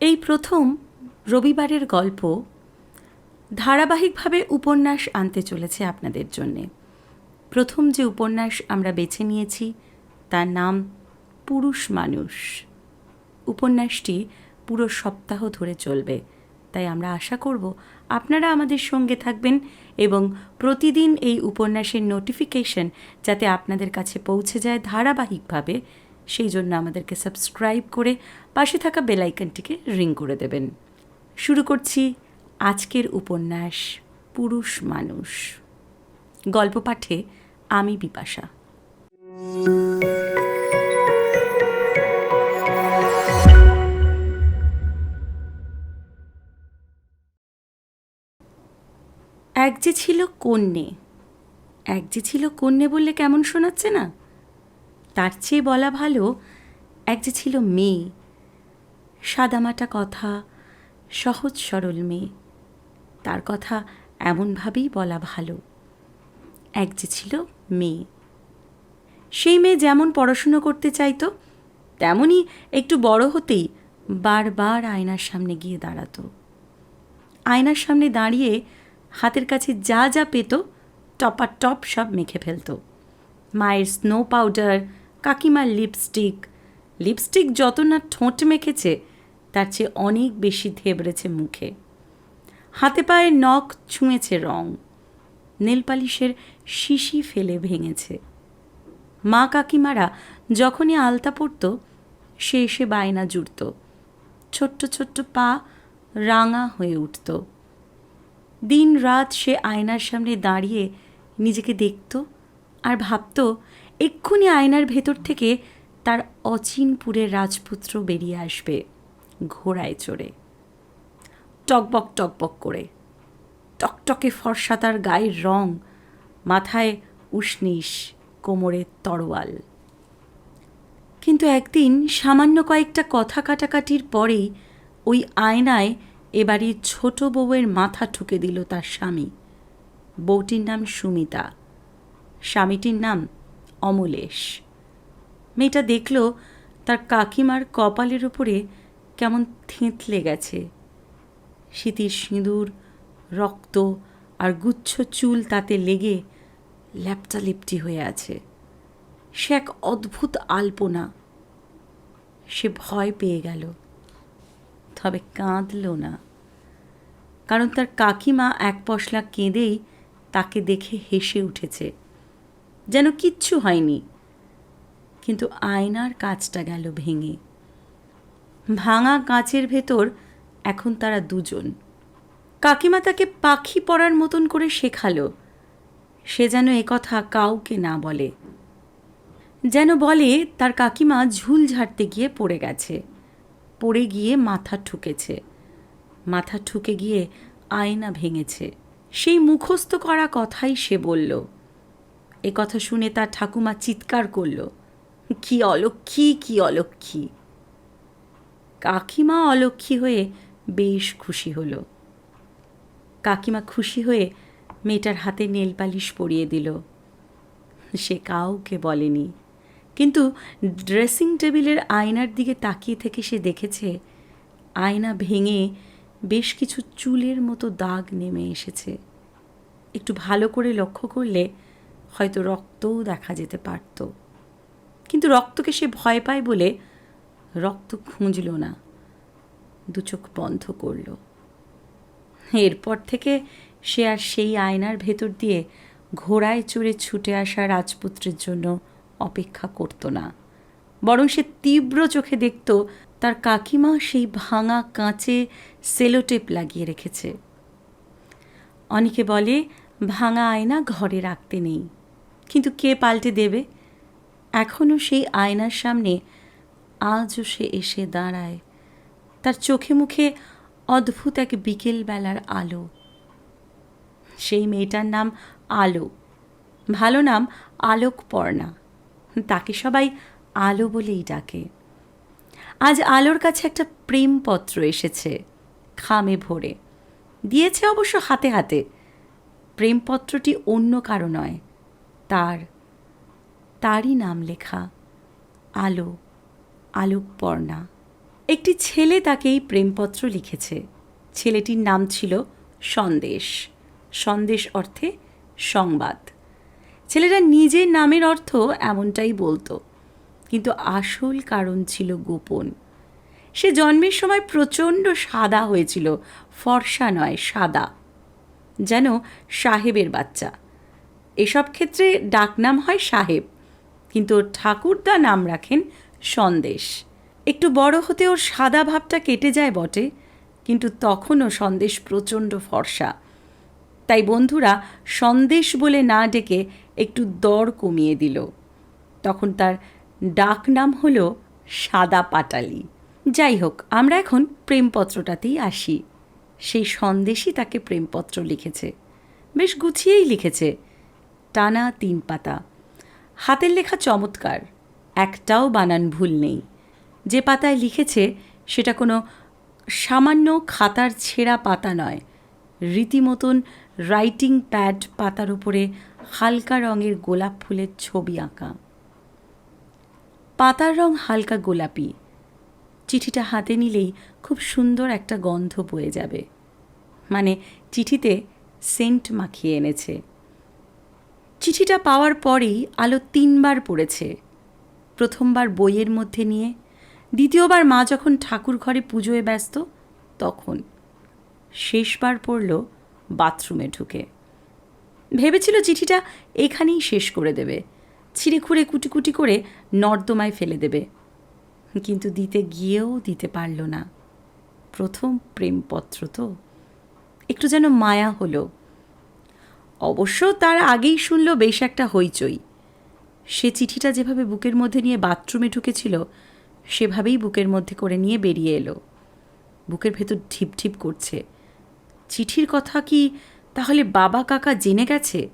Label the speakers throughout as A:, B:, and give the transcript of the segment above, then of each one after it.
A: এই প্রথম রবিবারের গল্প ধারাবাহিকভাবে উপন্যাস আনতে চলেছে আপনাদের জন্যে। প্রথম যে উপন্যাস আমরা বেছে নিয়েছি, তার নাম পুরুষ মানুষ। উপন্যাসটি পুরো সপ্তাহ ধরে চলবে, তাই আমরা আশা করব আপনারা আমাদের সঙ্গে থাকবেন এবং প্রতিদিন এই উপন্যাসের নোটিফিকেশন যাতে আপনাদের কাছে পৌঁছে যায় ধারাবাহিকভাবে সেই জন্য আমাদেরকে সাবস্ক্রাইব করে পাশে থাকা বেলাইকনটিকে রিং করে দেবেন। শুরু করছি আজকের উপন্যাস, পুরুষ মানুষ। গল্প পাঠে আমি বিপাশা। এক যে ছিল কন্যে, এক যে ছিল কন্যে বললে কেমন শোনাচ্ছে না? তার চেয়ে বলা ভালো এক যে ছিল মেয়ে। সাদামাটা কথা, সহজ সরল মেয়ে। তার কথা এমনভাবেই বলা ভালো। এক যে ছিল মেয়ে। সেই মেয়ে যেমন পড়াশুনো করতে চাইতো তেমনই একটু বড় হতেই বারবার আয়নার সামনে গিয়ে দাঁড়াতো। আয়নার সামনে দাঁড়িয়ে হাতের কাছে যা যা পেত টপার টপ সব মেখে ফেলতো। মায়ের স্নো পাউডার কাকিমার লিপস্টিক। লিপস্টিক যত না ঠোঁট মেখেছে, তার চেয়ে অনেক বেশি ধেবড়েছে মুখে। হাতে পায়ে নখ ছুঁয়েছে রং। নীলপালিশের শিশি ফেলে ভেঙেছে। মা কাকিমারা যখনই আলতা পড়ত সে এসে বায়না জুড়ত। ছোট্ট ছোট্ট পা রাঙা হয়ে উঠত। দিন রাত সে আয়নার সামনে দাঁড়িয়ে নিজেকে দেখত আর ভাবত এক্ষুনি আয়নার ভেতর থেকে তার অচিনপুরের রাজপুত্র বেরিয়ে আসবে, ঘোড়ায় চড়ে। টকবক টকবক করে। টকটকে ফর্সা তার গায়ের রং, মাথায় উষ্ণিস কোমরে তরোয়াল। কিন্তু একদিন সামান্য কয়েকটা কথা কাটাকাটির পরেই ওই আয়নায় এবারই ছোট বউয়ের মাথা ঠুকে দিল তার স্বামী। বউটির নাম সুমিতা। স্বামীটির নাম অমলেশ। মেয়েটা দেখল তার কাকিমার কপালের উপরে কেমন থেঁতলে গেছে শীতির সিঁদুর, রক্ত আর গুচ্ছ চুল তাতে লেগে ল্যাপটা লিপটি হয়ে আছে। সে এক অদ্ভুত আলপনা। সে ভয় পেয়ে গেল। তবে কাঁদল না। কারণ তার কাকিমা এক পশলা কেঁদেই তাকে দেখে হেসে উঠেছে। যেন কিচ্ছু হয়নি। কিন্তু আয়নার কাঁচটা গেল ভেঙে। ভাঙা কাঁচের ভেতর এখন তারা দুজন। কাকিমা তাকে পাখি পড়ার মতন করে শেখালো। সে যেন একথা কাউকে না বলে। যেন বলে তার কাকিমা ঝুল ঝাড়তে গিয়ে পড়ে গেছে। পড়ে গিয়ে মাথা ঠুকেছে। মাথা ঠুকে গিয়ে আয়না ভেঙেছে। সেই মুখস্থ করা কথাই সে বলল। এ কথা শুনে তার ঠাকুমা চিৎকার করল, কি অলক্ষী কি অলক্ষী! কাকিমা অলক্ষী হয়ে বেশ খুশি হলো। কাকিমা খুশি হয়ে মেয়েটার হাতে নেল পালিশ পরিয়ে দিল। সে কাউকে বলেনি, কিন্তু ড্রেসিং টেবিলের আয়নার দিকে তাকিয়ে থেকে সে দেখেছে, আয়না ভেঙে বেশ কিছু চুলের মতো দাগ নেমে এসেছে। একটু ভালো করে লক্ষ্য করলে হয়তো রক্তও দেখা যেতে পারত। কিন্তু রক্তকে সে ভয় পায় বলে রক্ত খুঁজল না। দুচোখ বন্ধ করল। এরপর থেকে সে আর সেই আয়নার ভেতর দিয়ে ঘোড়ায় চড়ে ছুটে আসা রাজপুত্রের জন্য অপেক্ষা করত না। বরং সে তীব্র চোখে দেখত তার কাকিমা সেই ভাঙা কাঁচে সেলোটেপ লাগিয়ে রেখেছে। অনেকে বলে, ভাঙা আয়না ঘরে রাখতে নেই। কিন্তু কে পাল্টে দেবে? এখনও সেই আয়নার সামনে আজও সে এসে দাঁড়ায়। তার চোখে মুখে অদ্ভুত এক বিকেলবেলার আলো। সেই মেয়েটার নাম আলো। ভালো নাম আলোকপর্ণা। তাকে সবাই আলো বলেই ডাকে। আজ আলোর কাছে একটা প্রেমপত্র এসেছে খামে ভরে। দিয়েছে অবশ্য হাতে হাতে। প্রেমপত্রটি অন্য কারও নয়। তার, তারই নাম লেখা, আলো, আলোকপর্ণা। একটি ছেলে তাকেই প্রেমপত্র লিখেছে। ছেলেটির নাম ছিল সন্দেশ। সন্দেশ অর্থে সংবাদ। ছেলেটা নিজের নামের অর্থ এমনটাই বলতো, কিন্তু আসল কারণ ছিল গোপন। সে জন্মের সময় প্রচণ্ড সাদা হয়েছিল, ফর্সা নয়, সাদা। যেন সাহেবের বাচ্চা। এসব ক্ষেত্রে ডাকনাম হয় সাহেব, কিন্তু ঠাকুরদা নাম রাখেন সন্দেশ। একটু বড় হতে ওর সাদা ভাবটা কেটে যায় বটে, কিন্তু তখনও সন্দেশ প্রচণ্ড ফর্সা। তাই বন্ধুরা, সন্দেশ বলে না ডেকে একটু দর কমিয়ে দিল। তখন তার ডাক নাম হলো সাদা পাটালি। যাই হোক, আমরা এখন প্রেমপত্রটাতেই আসি। সেই সন্দেশই তাকে প্রেমপত্র লিখেছে। বেশ গুছিয়েই লিখেছে। টানা তিন পাতা। হাতের লেখা চমৎকার, একটাও বানান ভুল নেই। যে পাতায় লিখেছে, সেটা কোনো সামান্য খাতার ছেঁড়া পাতা নয়, রীতিমতন রাইটিং প্যাড পাতার উপরে হালকা রঙের গোলাপ ফুলের ছবি আঁকা। পাতার রং হালকা গোলাপি। চিঠিটা হাতে নিলেই খুব সুন্দর একটা গন্ধ বয়ে যাবে। মানে চিঠিতে সেন্ট মাখিয়ে এনেছে। চিঠিটা পাওয়ার পরেই আলো তিনবার পড়েছে। প্রথমবার বইয়ের মধ্যে নিয়ে, দ্বিতীয়বার মা যখন ঠাকুর ঘরে পুজোয় ব্যস্ত, তখন শেষবার পড়ল বাথরুমে ঢুকে। ভেবেছিল চিঠিটা এখানেই শেষ করে দেবে, ছিঁড়ে খুঁড়ে কুটি কুটি করে নর্দমায় ফেলে দেবে। কিন্তু দিতে গিয়েও দিতে পারল না। প্রথম প্রেমপত্র তো। একটু যেন মায়া হলো। অবশ্য তার আগেই শুনল বেশ একটা হইচই। সে চিঠিটা যেভাবে বুকের মধ্যে নিয়ে বাথরুমে ঢুকেছিল, সেভাবেই বুকের মধ্যে করে নিয়ে বেরিয়ে এলো। বুকের ভেতর ঢিপ ঢিপ করছে। চিঠির কথা কি তাহলে বাবা কাকা জেনে গেছে?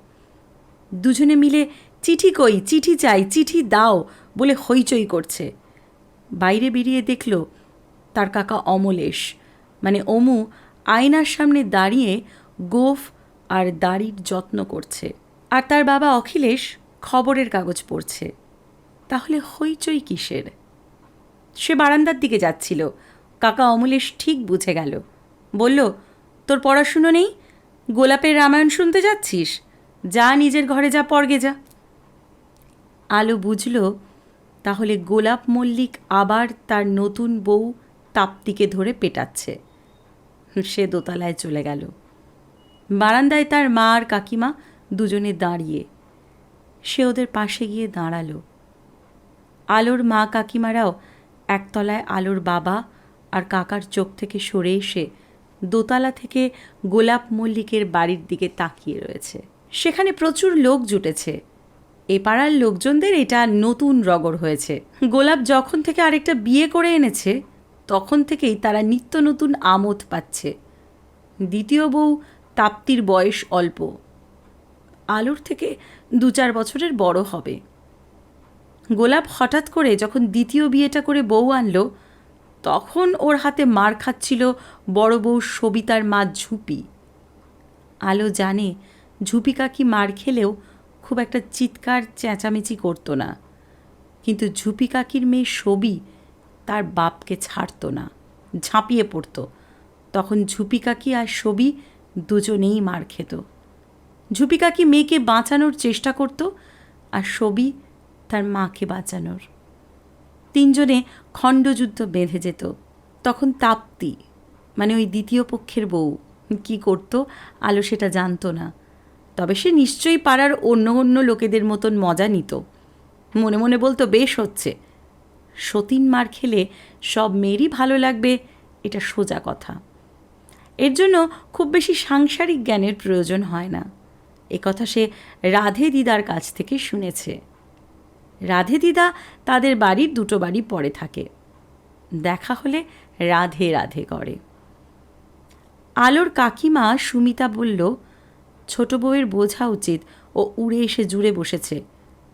A: দুজনে মিলে, চিঠি কই? চিঠি চাই, চিঠি দাও বলে হইচই করছে। বাইরে বেরিয়ে দেখল তার কাকা অমলেশ মানে অমু আয়নার সামনে দাঁড়িয়ে গোফ আর দাড়ির যত্ন করছে। আর তার বাবা অখিলেশ খবরের কাগজ পড়ছে। তাহলে হইচই কিসের? সে বারান্দার দিকে যাচ্ছিল। কাকা অমলেশ ঠিক বুঝে গেল। বলল, তোর পড়াশুনো নেই? গোলাপের রামায়ণ শুনতে যাচ্ছিস? যা নিজের ঘরে যা, পড়গে যা। আলো বুঝল, তাহলে গোলাপ মল্লিক আবার তার নতুন বউ তাপ্তিকে ধরে পেটাচ্ছে। সে দোতলায় চলে গেল। বারান্দায় তার মা আর কাকিমা দুজনে দাঁড়িয়ে। সে ওদের পাশে গিয়ে দাঁড়াল। আলোর মা কাকিমারাও একতলায় আলোর বাবা আর কাকার চোখ থেকে সরে এসে দোতলা থেকে গোলাপ মল্লিকের বাড়ির দিকে তাকিয়ে রয়েছে। সেখানে প্রচুর লোক জুটেছে। এ পাড়ার লোকজনদের এটা নতুন রগর হয়েছে। গোলাপ যখন থেকে আরেকটা বিয়ে করে এনেছে, তখন থেকেই তারা নিত্য নতুন আমোদ পাচ্ছে। দ্বিতীয় বউ তাপ্তির বয়স অল্প। আলোর থেকে দু চার বছরের বড় হবে। গোলাপ হঠাৎ করে যখন দ্বিতীয় বিয়েটা করে বউ আনলো, তখন ওর হাতে মার খাচ্ছিল বড় বউ সবিতার মা ঝুপি। আলো জানে ঝুপি কাকি মার খেলেও খুব একটা চিৎকার চেঁচামেচি করতো না। কিন্তু ঝুপি কাকির মেয়ে সবি তার বাপকে ছাড়তো না, ঝাঁপিয়ে পড়তো। তখন ঝুপি কাকি আর সবি দুজনেই মার খেত। ঝুপি কাকি মেয়েকে বাঁচানোর চেষ্টা করত? আর সবি তার মাকে বাঁচানোর। তিনজনে খণ্ডযুদ্ধ বেঁধে যেত। তখন তাপ্তি মানে ওই দ্বিতীয় পক্ষের বউ, কি করত? আলো সেটা জানতো না। তবে সে নিশ্চয়ই পাড়ার অন্য অন্য লোকেদের মতন মজা নিত। মনে মনে বলতো, বেশ হচ্ছে। সতীন মার খেলে সব মেয়েরই ভালো লাগবে, এটা সোজা কথা। এর জন্য খুব বেশি সাংসারিক জ্ঞানের প্রয়োজন হয় না। কথা সে রাধে দিদার কাছ থেকে শুনেছে। রাধে দিদা তাদের বাড়ির দুটো বাড়ি পরে থাকে। দেখা হলে রাধে রাধে করে। আলোর কাকিমা সুমিতা বলল, ছোট বউয়ের বোঝা উচিত। ও উড়ে এসে জুড়ে বসেছে।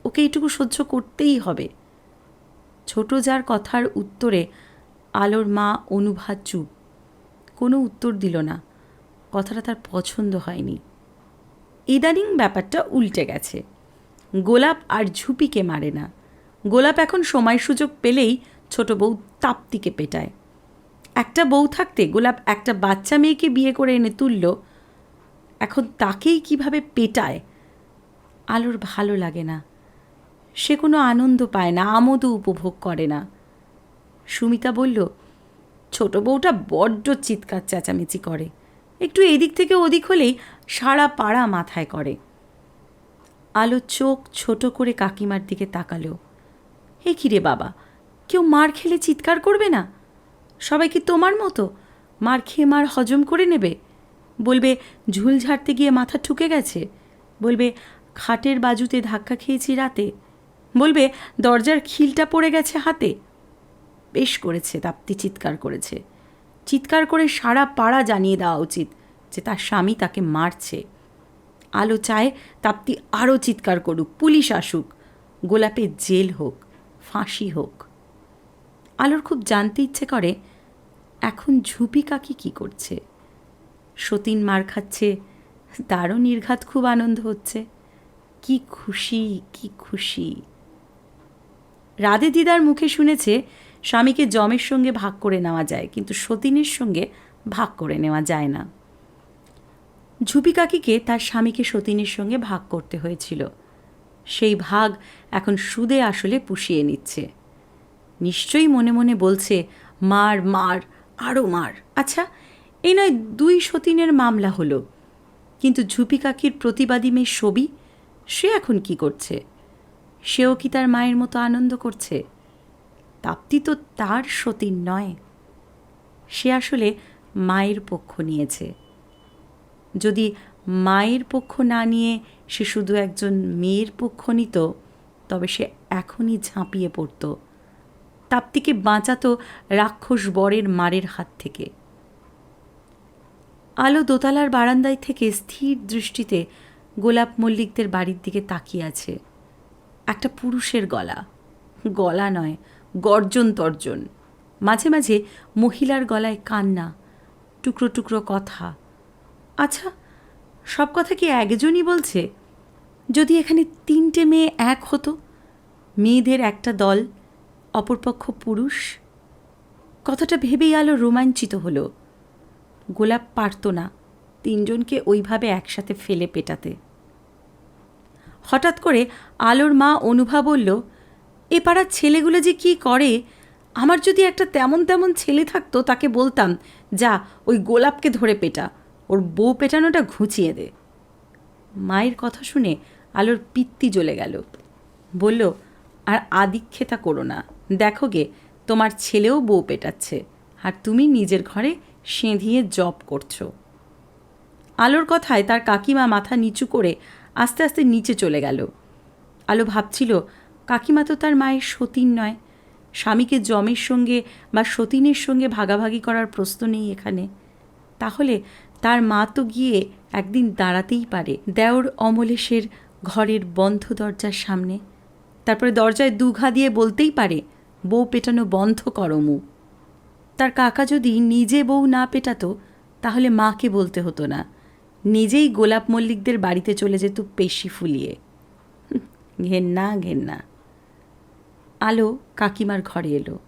A: ওকে এইটুকু সহ্য করতেই হবে। ছোট যার কথার উত্তরে আলোর মা অনুভা চুপ। কোনো উত্তর দিল না। কথাটা তার পছন্দ হয়নি। ইদানিং ব্যাপারটা উল্টে গেছে। গোলাপ আর ঝুপিকে মারে না। গোলাপ এখন সময় সুযোগ পেলেই ছোট বউ তাপ্তিকে পেটায়। একটা বউ থাকতে গোলাপ একটা বাচ্চা মেয়েকে বিয়ে করে এনে তুলল। এখন তাকেই কীভাবে পেটায়? আলোর ভালো লাগে না। সে কোনো আনন্দ পায় না, আমোদও উপভোগ করে না। সুমিতা বলল ছোট বউটা বড্ড চিৎকার, চেঁচামেচি করে। একটু এদিক থেকে ওদিক হলেই সারা পাড়া মাথায় করে। আলো চোখ ছোট করে কাকিমার দিকে তাকালো। হে কিরে বাবা, কেউ মার খেলে চিৎকার করবে না? সবাই কি তোমার মতো? মার খেয়ে মার হজম করে নেবে? বলবে, ঝুল ঝাড়তে গিয়ে মাথা ঠুকে গেছে। বলবে, খাটের বাজুতে ধাক্কা খেয়েছি রাতে। বলবে, দরজার খিলটা পড়ে গেছে হাতে। বেশ করেছে, তাপ্তি চিৎকার করেছে। চিৎকার করে সারা পাড়া জানিয়ে দেওয়া উচিত যে তার স্বামী তাকে মারছে। আলো চায় তাপ্তি আরও চিৎকার করুক, পুলিশ আসুক, গোলাপে জেল হোক, ফাঁসি হোক। আলোর খুব জানতে ইচ্ছে করে, এখন ঝুপি কাকি কী করছে? সতীন মার খাচ্ছে, তারও নির্ঘাত খুব আনন্দ হচ্ছে। কি খুশি কি খুশি। রাধে দিদার মুখে শুনেছে স্বামীকে জমের সঙ্গে ভাগ করে নেওয়া যায়, কিন্তু সতীনের সঙ্গে ভাগ করে নেওয়া যায় না। ঝুপি কাকিকে তার স্বামীকে সতীনের সঙ্গে ভাগ করতে হয়েছিল। সেই ভাগ এখন সুদে আসলে পুষিয়ে নিচ্ছে। নিশ্চয়ই মনে মনে বলছে, মার মার আরও মার। আচ্ছা এই নয় দুই সতীনের মামলা হলো। কিন্তু ঝুপি কাকির প্রতিবাদী মেয়ে ছবি, সে এখন কি করছে? সেও কি তার মায়ের মতো আনন্দ করছে? তাপ্তি তো তার সতীর নয়। সে আসলে মায়ের পক্ষ নিয়েছে। যদি মায়ের পক্ষ না নিয়ে সে শুধু একজন মেয়ের পক্ষ নিত, তবে সে এখনই ঝাঁপিয়ে পড়ত। তাপ্তিকে বাঁচাতো রাক্ষস বরের মারের হাত থেকে। আলো দোতলার বারান্দায় থেকে স্থির দৃষ্টিতে গোলাপ মল্লিকদের বাড়ির দিকে তাকিয়ে আছে। একটা পুরুষের গলা। গলা নয় গর্জন তর্জন। মাঝে মাঝে মহিলার গলায় কান্না, টুকরো টুকরো কথা। আচ্ছা সব কথা কি একজনই বলছে? যদি এখানে তিনটে মেয়ে এক হতো, মেয়েদের একটা দল, অপরপক্ষ পুরুষ? কথাটা ভেবেই আলো রোমাঞ্চিত হলো। গোলাপ পারত না তিনজনকে ওইভাবে একসাথে ফেলে পেটাতে। হঠাৎ করে আলোর মা অনুভা বলল এ পাড়ার ছেলেগুলো যে কি করে? আমার যদি একটা তেমন তেমন ছেলে থাকতো, তাকে বলতাম, যা, ওই গোলাপকে ধরে পেটা। ওর বউ পেটানোটা ঘুচিয়ে দে। মায়ের কথা শুনে আলোর পিত্তি জ্বলে গেল। বলল, আর আদিক্ষেতা করো না। দেখো গে, তোমার ছেলেও বউ পেটাচ্ছে, আর তুমি নিজের ঘরে সেঁধিয়ে জব করছ। আলোর কথায় তার কাকিমা মাথা নিচু করে আস্তে আস্তে নিচে চলে গেল। আলো ভাবছিল কাকিমা তো তার মায়ের সতীন নয়। স্বামীকে জমের সঙ্গে বা সতীনের সঙ্গে ভাগাভাগি করার প্রশ্ন নেই এখানে। তাহলে তার মা তো গিয়ে একদিন দাঁড়াতেই পারে দেওর অমলেশের ঘরের বন্ধ দরজার সামনে। তারপরে দরজায় দুঘা দিয়ে বলতেই পারে, বউ পেটানো বন্ধ করমু তার কাকা যদি নিজে বউ না পেটাতো, তাহলে মাকে বলতে হতো না। নিজেই গোলাপ মল্লিকদের বাড়িতে চলে যেত পেশি ফুলিয়ে। ঘেন্না ঘেন্না। আলো কাকিমার ঘরে এলো।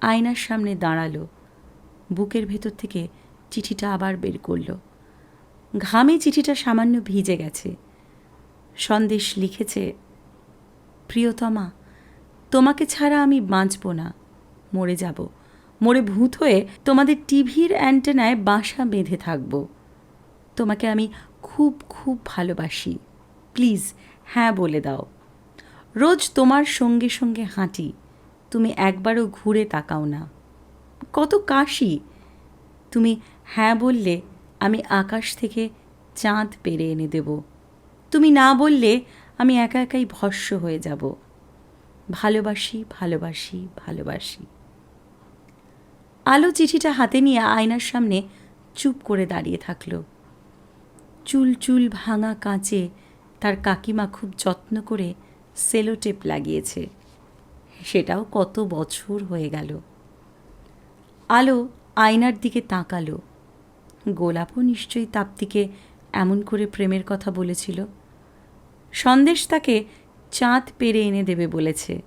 A: আয়নার সামনে দাঁড়াল। বুকের ভেতর থেকে চিঠিটা আবার বের করল। ঘামে চিঠিটা সামান্য ভিজে গেছে। সন্দেশ লিখেছে, প্রিয়তমা, তোমাকে ছাড়া আমি বাঁচব না, মরে যাব। মরে ভূত হয়ে তোমাদের টিভির অ্যান্টেনায় বাসা বেঁধে থাকব। তোমাকে আমি খুব খুব ভালোবাসি। প্লিজ হ্যাঁ বলে দাও। রোজ তোমার সঙ্গে সঙ্গে হাঁটি। তুমি একবারও ঘুরে তাকাও না। কত কাশি। তুমি হ্যাঁ বললে, আমি আকাশ থেকে চাঁদ পেরে এনে দেব। তুমি না বললে, আমি একা একাই ভস্য হয়ে যাব। ভালোবাসি ভালোবাসি ভালোবাসি। আলো চিঠিটা হাতে নিয়ে আয়নার সামনে চুপ করে দাঁড়িয়ে থাকল। চুল চুল ভাঙা কাঁচে তার কাকিমা খুব যত্ন করে সেলোটেপ লাগিয়েছে। সেটাও কত বছর হয়ে গেল। আলো আয়নার দিকে তাকালো। গোলাপও নিশ্চয়ই তাপ্তিকে এমন করে প্রেমের কথা বলেছিল। সন্দেশ তাকে চাঁদ পেরে এনে দেবে বলেছে।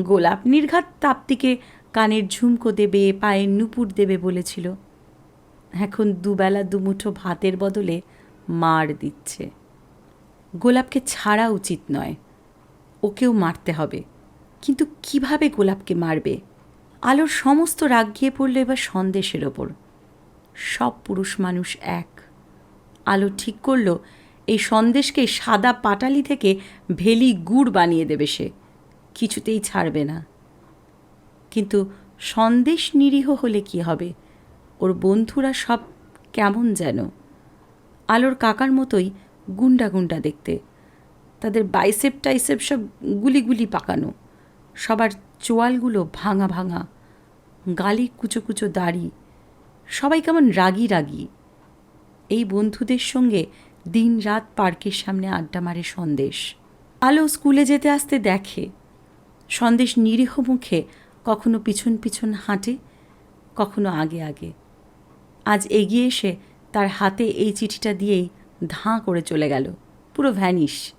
A: গোলাপ নির্ঘাত তাপ্তিকে কানের ঝুমকো দেবে পায়ের নুপুর দেবে বলেছিল। এখন দুবেলা দুমুঠো ভাতের বদলে মার দিচ্ছে। গোলাপকে ছাড়া উচিত নয়। ওকেও মারতে হবে। কিন্তু কীভাবে গোলাপকে মারবে? আলোর সমস্ত রাগ গিয়ে পড়ল এবার সন্দেশের ওপর। সব পুরুষ মানুষ এক। আলো ঠিক করল, এই সন্দেশকে সাদা পাটালি থেকে ভেলি গুড় বানিয়ে দেবে সে। কিছুতেই ছাড়বে না। কিন্তু সন্দেশ নিরীহ হলে কি হবে? ওর বন্ধুরা সব কেমন যেন? আলোর কাকার মতোই গুন্ডা গুন্ডা দেখতে। তাদের বাইসেপ টাইসেপ সব গুলি গুলি পাকানো। সবার চোয়ালগুলো ভাঙা ভাঙা, গালি কুচো কুচো দাড়ি। সবাই কেমন রাগি রাগি। এই বন্ধুদের সঙ্গে দিন রাত পার্কের সামনে আড্ডা মারে সন্দেশ। আলো স্কুলে যেতে আসতে দেখে। সন্দেশ নিরীহ মুখে কখনো পিছন পিছন হাঁটে, কখনো আগে আগে। আজ এগিয়ে এসে তার হাতে এই চিঠিটা দিয়েই ধাঁ করে চলে গেল। পুরো ভ্যানিশ।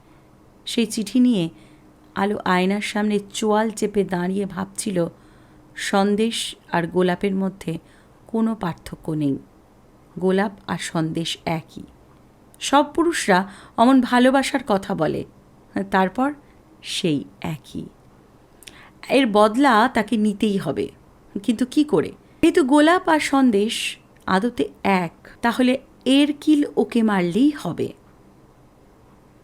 A: সেই চিঠি নিয়ে আলো আয়নার সামনে চোয়াল চেপে দাঁড়িয়ে ভাবছিল, সন্দেশ আর গোলাপের মধ্যে কোনো পার্থক্য নেই। গোলাপ আর সন্দেশ একই। সব পুরুষরা অমন ভালোবাসার কথা বলে, তারপর সেই একই। এর বদলা তাকে নিতেই হবে, কিন্তু কি করে? যেহেতু গোলাপ আর সন্দেশ আদতে এক, তাহলে এর কিল ওকে মারলেই হবে।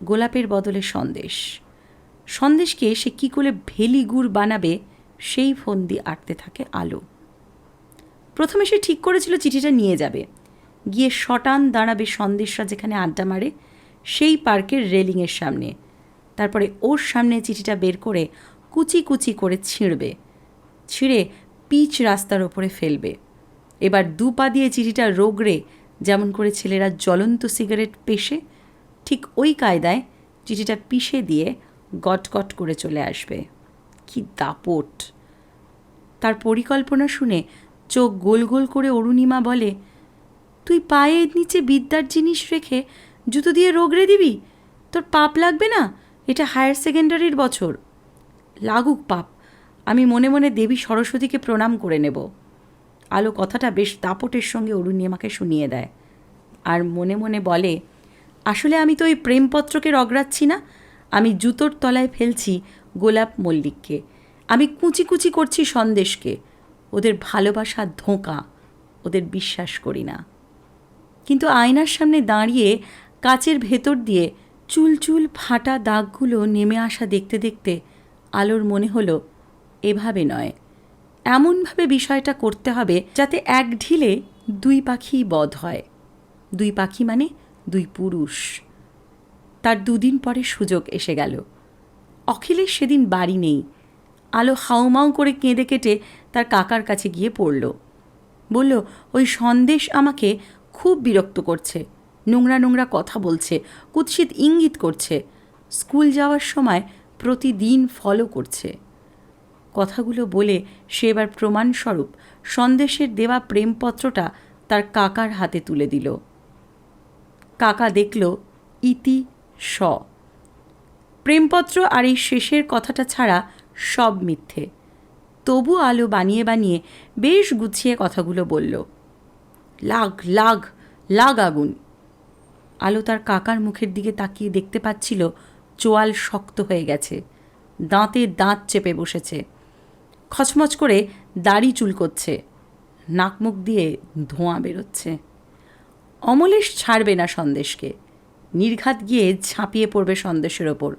A: গোলাপের বদলে সন্দেশ। সন্দেশকে সে কী করে ভেলি গুড় বানাবে, সেই ফন্দি আটতে থাকে আলো। প্রথমে সে ঠিক করেছিল চিঠিটা নিয়ে যাবে। গিয়ে শটান দাঁড়াবে সন্দেশরা যেখানে আড্ডা মারে, সেই পার্কের রেলিংয়ের সামনে। তারপরে ওর সামনে চিঠিটা বের করে কুচি কুচি করে ছিঁড়বে। ছিঁড়ে পিচ রাস্তার ওপরে ফেলবে। এবার দু পা দিয়ে চিঠিটা রোগড়ে, যেমন করে ছেলেরা জ্বলন্ত সিগারেট পেশে ঠিক ওই কায়দায় চিঠিটা পিষে দিয়ে গটগট করে চলে আসবে। কি দাপট। তার পরিকল্পনা শুনে চোখ গোল গোল করে অরুণিমা বলে, তুই পায়ের নিচে বিদ্যার জিনিস রেখে জুতো দিয়ে রোগড়ে দিবি? তোর পাপ লাগবে না? এটা হায়ার সেকেন্ডারির বছর। লাগুক পাপ। আমি মনে মনে দেবী সরস্বতীকে প্রণাম করে নেব। আলো কথাটা বেশ দাপটের সঙ্গে অরুণিমাকে শুনিয়ে দেয়। আর মনে মনে বলে আসলে আমি তো ওই প্রেমপত্রকে রগড়াচ্ছি না। আমি জুতোর তলায় ফেলছি গোলাপ মল্লিককে। আমি কুচি কুচি করছি সন্দেশকে। ওদের ভালোবাসা ধোঁকা। ওদের বিশ্বাস করি না। কিন্তু আয়নার সামনে দাঁড়িয়ে কাচের ভেতর দিয়ে চুল চুল ফাটা দাগগুলো নেমে আসা দেখতে দেখতে আলোর মনে হলো, এভাবে নয়। এমনভাবে বিষয়টা করতে হবে যাতে এক ঢিলে দুই পাখিই বধ হয়। দুই পাখি মানে দুই পুরুষ। তার দুদিন পরে সুযোগ এসে গেল। অখিলেশ সেদিন বাড়ি নেই। আলো হাউমাউ করে কেঁদে কেটে তার কাকার কাছে গিয়ে পড়ল। বলল, ওই সন্দেশ আমাকে খুব বিরক্ত করছে। নোংরা নোংরা কথা বলছে, কুৎসিত ইঙ্গিত করছে। স্কুল যাওয়ার সময় প্রতিদিন ফলো করছে। কথাগুলো বলে সে এবার প্রমাণস্বরূপ সন্দেশের দেওয়া প্রেমপত্রটা তার কাকার হাতে তুলে দিল। কাকা দেখল, ইতি স। প্রেমপত্র আর এই শেষের কথাটা ছাড়া সব মিথ্যে। তবু আলো বানিয়ে বানিয়ে বেশ গুছিয়ে কথাগুলো বলল, লাগ লাগ লাগ আগুন। আলো তার কাকার মুখের দিকে তাকিয়ে দেখতে পাচ্ছিল, চোয়াল শক্ত হয়ে গেছে, দাঁতে দাঁত চেপে বসেছে, খচমচ করে দাড়ি চুলকোচ্ছে নাক মুখ দিয়ে ধোঁয়া বেরোচ্ছে। অমলেশ ছাড়বে না সন্দেশকে। নির্ঘাত গিয়ে ঝাঁপিয়ে পড়বে সন্দেশের ওপর।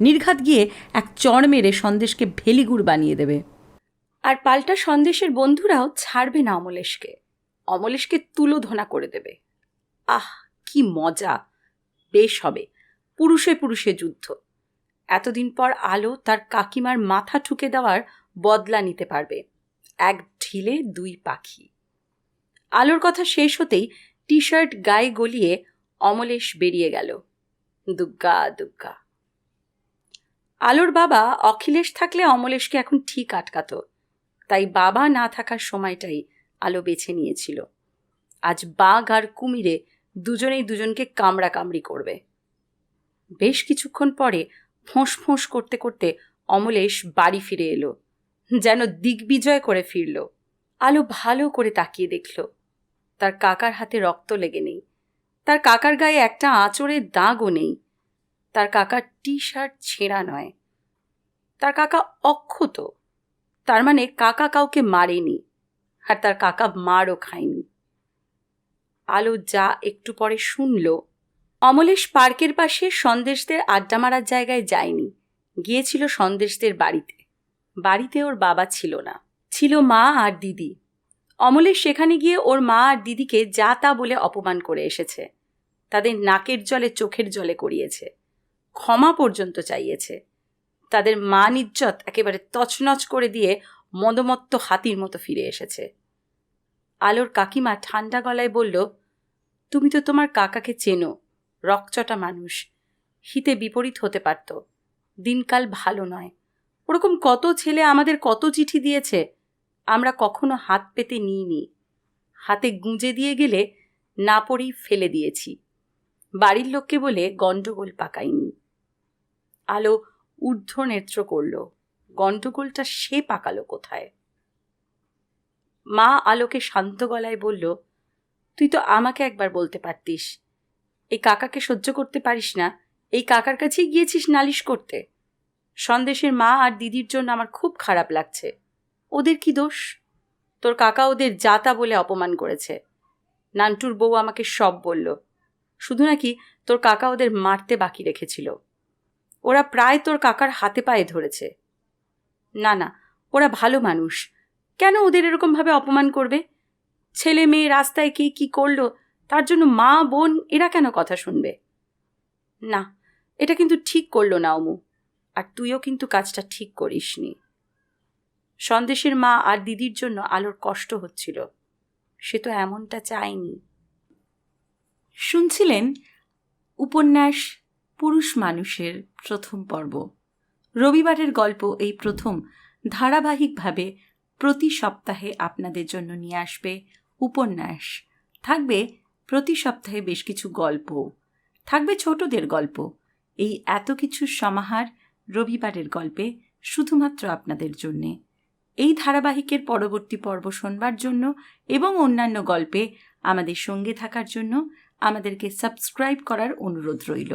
A: নির্ঘাত গিয়ে এক চড় মেরে সন্দেশকে ভেলিগুড় বানিয়ে দেবে। আর পাল্টা সন্দেশের বন্ধুরাও ছাড়বে না অমলেশকে। অমলেশকে তুলোধনা করে দেবে। আহ, কি মজা! বেশ হবে। পুরুষে পুরুষে যুদ্ধ। এতদিন পর আলো তার কাকিমার মাথা ঠুকে দেওয়ার বদলা নিতে পারবে। এক ঢিলে দুই পাখি। আলোর কথা শেষ হতেই টি শার্ট গায়ে গলিয়ে অমলেশ বেরিয়ে গেল। দুগ্গা দুগ্গা। আলোর বাবা অখিলেশ থাকলে অমলেশকে এখন ঠিক আটকাতো। তাই বাবা না থাকার সময়টাই আলো বেছে নিয়েছিল। আজ বাঘ আর কুমিরে দুজনেই দুজনকে কামড়া কামড়ি করবে। বেশ কিছুক্ষণ পরে ফোঁস ফোঁস করতে করতে অমলেশ বাড়ি ফিরে এলো। যেন দিগ্বিজয় করে ফিরল। আলো ভালো করে তাকিয়ে দেখল। তার কাকার হাতে রক্ত লেগে নেই। তার কাকার গায়ে একটা আঁচড়ের দাগও নেই। তার কাকার টি শার্ট ছেঁড়া নয়। তার কাকা অক্ষত। তার মানে কাকা কাউকে মারেনি আর তার কাকা মারও খায়নি। আলো যা একটু পরে শুনল, অমলেশ পার্কের পাশে সন্দেশদের আড্ডা মারার জায়গায় যায়নি। গিয়েছিল সন্দেশদের বাড়িতে। বাড়িতে ওর বাবা ছিল না। ছিল মা আর দিদি। অমলেশ সেখানে গিয়ে ওর মা আর দিদিকে যা তা বলে অপমান করে এসেছে। তাদের নাকের জলে চোখের জলে করিয়েছে ক্ষমা পর্যন্ত চাইয়েছে। তাদের মান ইজ্জত একেবারে তছনছ করে দিয়ে মদমত্ত হাতির মতো ফিরে এসেছে। আলোর কাকিমা ঠান্ডা গলায় বলল, তুমি তো তোমার কাকাকে চেনো, রকচটা মানুষ। হিতে বিপরীত হতে পারত। দিনকাল ভালো নয়। ওরকম কত ছেলে আমাদের কত চিঠি দিয়েছে। আমরা কখনো হাত পেতে নিইনি। হাতে গুঁজে দিয়ে গেলে না পড়েই ফেলে দিয়েছি। বাড়ির লোককে বলে গণ্ডগোল পাকাইনি। আলো ঊর্ধ্ব নেত্র করল। গণ্ডগোলটা সে পাকালো কোথায়? মা আলোকে শান্ত গলায় বলল, তুই তো আমাকে একবার বলতে পারতিস। এই কাকাকে সহ্য করতে পারিস না। এই কাকার কাছেই গিয়েছিস নালিশ করতে। সন্দেশের মা আর দিদির জন্য আমার খুব খারাপ লাগছে। ওদের কি দোষ? তোর কাকা ওদের জাতা বলে অপমান করেছে। নান্টুর বউ আমাকে সব বলল। শুধু নাকি তোর কাকা ওদের মারতে বাকি রেখেছিল। ওরা প্রায় তোর কাকার হাতে পায়ে ধরেছে। না না, ওরা ভালো মানুষ। কেন ওদের এরকমভাবে অপমান করবে? ছেলে মেয়ে রাস্তায় কে কি করল? তার জন্য মা, বোন, এরা কেন কথা শুনবে? না, এটা কিন্তু ঠিক করল না অমু। আর তুইও কিন্তু কাজটা ঠিক করিসনি। সন্দেশের মা আর দিদির জন্য আলোর কষ্ট হচ্ছিল। সে তো এমনটা চায়নি। শুনছিলেন উপন্যাস পুরুষ মানুষের প্রথম পর্ব। রবিবারের গল্প এই প্রথম ধারাবাহিকভাবে প্রতি সপ্তাহে আপনাদের জন্য নিয়ে আসবে উপন্যাস। থাকবে প্রতি সপ্তাহে বেশ কিছু গল্প। থাকবে ছোটদের গল্প। এই এত কিছুর সমাহার রবিবারের গল্পে শুধুমাত্র আপনাদের জন্যে। এই ধারাবাহিকের পরবর্তী পর্ব শোনবার জন্য এবং অন্যান্য গল্পে আমাদের সঙ্গে থাকার জন্য আমাদেরকে সাবস্ক্রাইব করার অনুরোধ রইল।